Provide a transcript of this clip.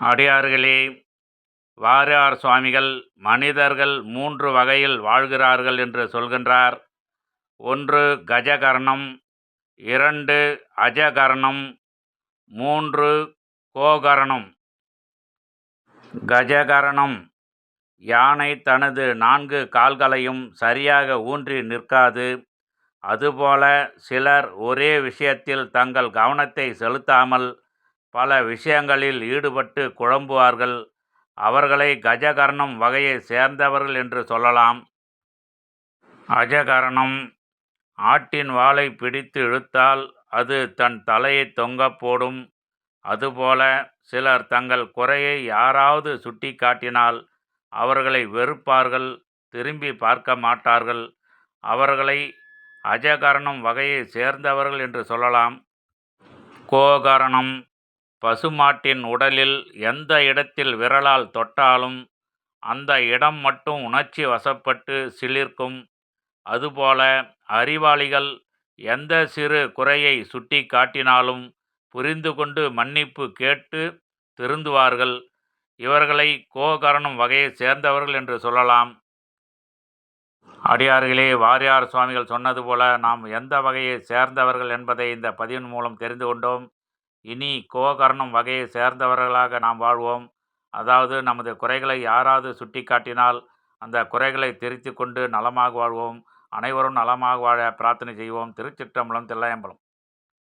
அடியார்களே வாரியார் சுவாமிகள் மனிதர்கள் மூன்று வகையில் வாழ்கிறார்கள் என்று சொல்கின்றார். ஒன்று கஜகர்ணம் இரண்டு அஜகர்ணம் மூன்று கோகரணம். கஜகரணம் யானை தனது நான்கு கால்களையும் சரியாக ஊன்றி நிற்காது. அதுபோல சிலர் ஒரே விஷயத்தில் தங்கள் கவனத்தை செலுத்தாமல் பல விஷயங்களில் ஈடுபட்டு குழம்புவார்கள். அவர்களை கஜகர்ணம் வகையை சேர்ந்தவர்கள் என்று சொல்லலாம். அஜகரணம் ஆட்டின் வாலை பிடித்து இழுத்தால் அது தன் தலையை தொங்கப் போடும். அதுபோல சிலர் தங்கள் குறையை யாராவது சுட்டி காட்டினால் அவர்களை வெறுப்பார்கள் திரும்பி பார்க்க மாட்டார்கள். அவர்களை அஜகரணம் வகையை சேர்ந்தவர்கள் என்று சொல்லலாம். கோகரணம் பசுமாட்டின் உடலில் எந்த இடத்தில் விரலால் தொட்டாலும் அந்த இடம் மட்டும் உணர்ச்சி வசப்பட்டு சிலிர்க்கும். அதுபோல அறிவாளிகள் எந்த சிறு குறையை சுட்டி காட்டினாலும் புரிந்து கொண்டு மன்னிப்பு கேட்டு திருந்துவார்கள். இவர்களை கோகரணம் வகையை சேர்ந்தவர்கள் என்று சொல்லலாம். அடியார்களே வாரியார் சுவாமிகள் சொன்னது போல நாம் எந்த வகையை சேர்ந்தவர்கள் என்பதை இந்த பதிவின் மூலம் தெரிந்து கொண்டோம். இனி கோகர்ணம் வகையை சேர்ந்தவர்களாக நாம் வாழ்வோம். அதாவது நமது குறைகளை யாராவது சுட்டி காட்டினால் அந்த குறைகளை திருத்தி கொண்டு நலமாக வாழ்வோம். அனைவரும் நலமாக வாழ பிரார்த்தனை செய்வோம். திருச்சிற்றம்பலம் தில்லையம்பலம்.